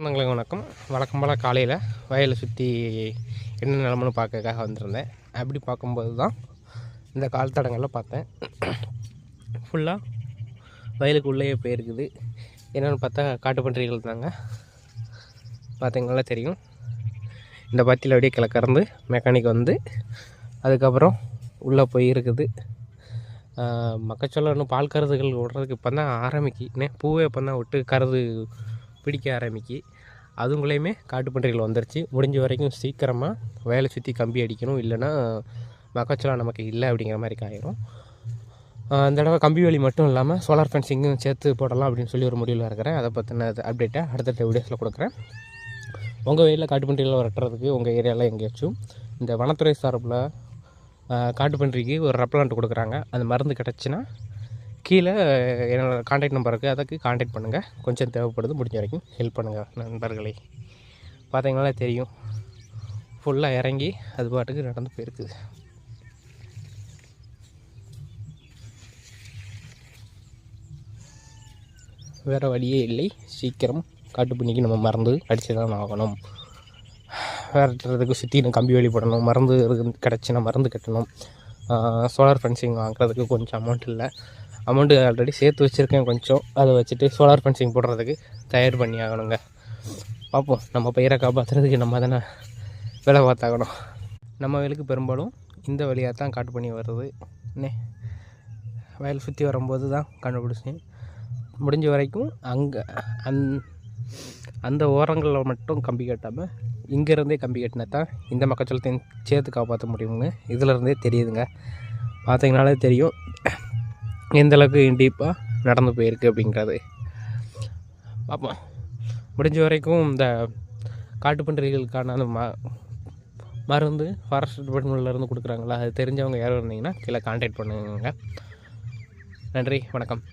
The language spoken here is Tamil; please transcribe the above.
சொந்தங்களுக்கு வணக்கம். வழக்கம் போல் காலையில் வயலை சுற்றி என்ன நிலமனு பார்க்கறதுக்காக வந்திருந்தேன். அப்படி பார்க்கும்போது தான் இந்த கால் தடங்களில் பார்த்தேன். ஃபுல்லாக வயலுக்கு உள்ளேயே போயிருக்குது. என்னென்னு பார்த்தா காட்டு பன்றிகள் தாங்க. பார்த்தீங்களா தெரியும். இந்த பத்தியில் அப்படியே கிளக்கறந்து மெக்கானிக் வந்து அதுக்கப்புறம் உள்ளே போய் இருக்குது மக்கச்சோளம் இன்னும் பால் கருதுகள் விடுறதுக்கு இப்போ தான் ஆரம்பிக்கு பூவே இப்போ தான் விட்டு கருது பிடிக்க ஆரம்பிக்கி. அதுங்களையுமே காட்டுப்பன்றிகள் வந்துருச்சு. முடிஞ்ச வரைக்கும் சீக்கிரமாக வயலை சுற்றி கம்பி அடிக்கணும். இல்லைன்னா மக்காச்சோளம் நமக்கு இல்லை அப்படிங்கிற மாதிரி காயிரும். அந்த இந்த தடவை கம்பி வேலி மட்டும் இல்லாமல் சோலார் ஃபென்சிங்கும் சேர்த்து போடலாம் அப்படின்னு சொல்லி ஒரு முடிவில் இருக்கிறேன். அதை பற்றின அப்டேட்டை அடுத்தடுத்த வீடியோஸில் கொடுக்குறேன். உங்கள் வயலில் காட்டுப்பன்றிகளை வரட்டுறதுக்கு உங்கள் ஏரியாவில் எங்கேயாச்சும் இந்த வனத்துறை சார்பில் காட்டுப்பன்றிக்கு ஒரு ரெப்லாண்ட் கொடுக்குறாங்க. அந்த மருந்து கிடச்சின்னா கீழே என்னோடய காண்டாக்ட் நம்பர் இருக்குது அதுக்கு காண்டாக்ட் பண்ணுங்கள் கொஞ்சம் தேவைப்படுது முடிஞ்ச வரைக்கும் ஹெல்ப் பண்ணுங்கள் நண்பர்களே. பார்த்தீங்களா தெரியும். ஃபுல்லாக இறங்கி அது பாட்டுக்கு நடந்து போயிருக்குது வேறு வழியே இல்லை. சீக்கிரம் காட்டுப்பண்ணிக்கு நம்ம மறந்து அடித்து தான் ஆகணும் விரட்டுறதுக்கு சுற்றி கம்பி வேலி போடணும். மருந்து கிடச்சின கிடச்சினா மருந்து கட்டணும். சோலார் ஃபென்சிங் வாங்குறதுக்கு கொஞ்சம் அமௌண்ட் இல்லை. அமௌண்ட்டு ஆல்ரெடி சேர்த்து வச்சுருக்கேன் கொஞ்சம். அதை வச்சுட்டு சோலார் ஃபென்சிங் போடுறதுக்கு தயார் பண்ணி ஆகணுங்க. பார்ப்போம். நம்ம பயிரை காப்பாற்றுறதுக்கு நம்ம தானே வேலை பார்த்தாகணும். நம்ம வயலுக்கு பெரும்பாலும் இந்த வழியாக தான் காட்டு பண்ணி வருது. என்ன வயல் சுற்றி வரும்போது தான் கண்டுபிடிச்சேன். முடிஞ்ச வரைக்கும் அங்கே அந் அந்த ஓரங்களில் மட்டும் கம்பி கட்டாமல் இங்கேருந்தே கம்பி கட்டினா தான் இந்த மக்காச்சோளத்தையும் சேர்த்து காப்பாற்ற முடியுங்க இதிலருந்தே தெரியுதுங்க. பார்த்தீங்கனாலே தெரியும். எந்தளவுக்கு டீப்பாக நடந்து போயிருக்கு அப்படிங்கிறது பார்ப்போம். முடிஞ்ச வரைக்கும் இந்த காட்டுப்பன்றிகளுக்கான அந்த ம மருந்து ஃபாரஸ்ட் டிபார்ட்மெண்ட்லேருந்து கொடுக்குறாங்களா? அது தெரிஞ்சவங்க யாரும் இருந்தீங்கன்னா கீழே காண்டாக்ட் பண்ணுங்க. நன்றி வணக்கம்.